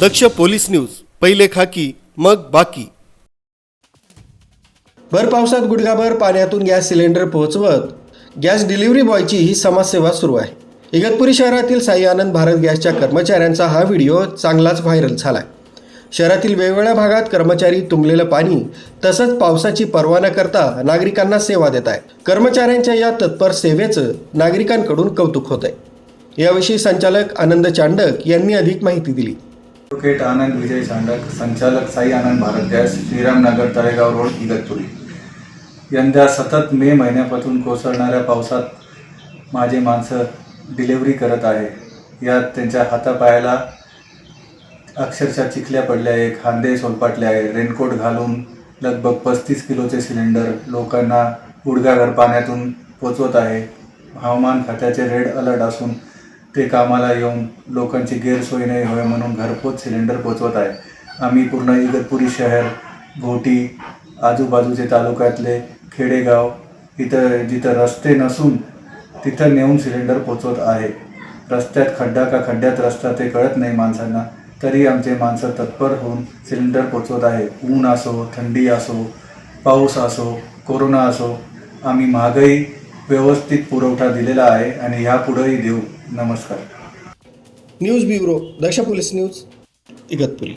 दक्ष police news पहिले खाकी मग बाकी. भर पावसात गुडघाभर पाण्यातून गॅस सिलेंडर पोहोचवत गॅस डिलिव्हरी बॉयची ही समाजसेवा सुरू आहे. इगतपुरी शहरातील साई आनंद भारत गॅसच्या कर्मचाऱ्यांचा हा व्हिडिओ चांगलाच व्हायरल झाला शहरातील वेगवेगळ्या भागात कर्मचारी तुंबलेलं पाणी तसंच पावसाची पर्वा न करता नागरिकांना सेवा देत आहेत. कर्मचाऱ्यांच्या या तत्पर सेवेचं नागरिकांकडून कौतुक होत आहे याविषयी संचालक आनंद चांडक यांनी अधिक माहिती दिली. ॲडव्होकेट आनंद विजय चांडक संचालक साई आनंद भारत गॅस श्रीरामनगर तळेगाव रोड इगतपुरी यंदा सतत मे महिन्यापासून कोसळणाऱ्या पावसात माझे माणसं डिलेवरी करत आहे. यात त्यांच्या हातापायाला अक्षरशः चिखल्या पडल्या आहे खांदे सोलपाटले आहे रेनकोट घालून लगभग पस्तीस किलोचे सिलेंडर लोकांना गुडघाभर पाण्यातून पोचवत आहे. हवामान खात्याचे रेड अलर्ट असून ते कामाला येऊन लोकांची गैरसोय नाही व्हावी म्हणून घरपोच सिलेंडर पोचवत आहे. आम्ही पूर्ण इगतपुरी शहर घोटी आजूबाजूचे तालुक्यातले खेडेगाव इथं जिथं रस्ते नसून तिथं नेऊन सिलेंडर पोचवत आहे. रस्त्यात खड्डा का खड्ड्यात रस्ता ते कळत नाही माणसांना. तरी आमचे माणसं तत्पर होऊन सिलेंडर पोचवत आहे. ऊन असो थंडी असो पाऊस असो कोरोना असो आम्ही महागाई व्यवस्थित पुरवठा दिलेला आहे आणि ह्यापुढंही देऊ. नमस्कार. News bureau Daksh police news Igatpuri.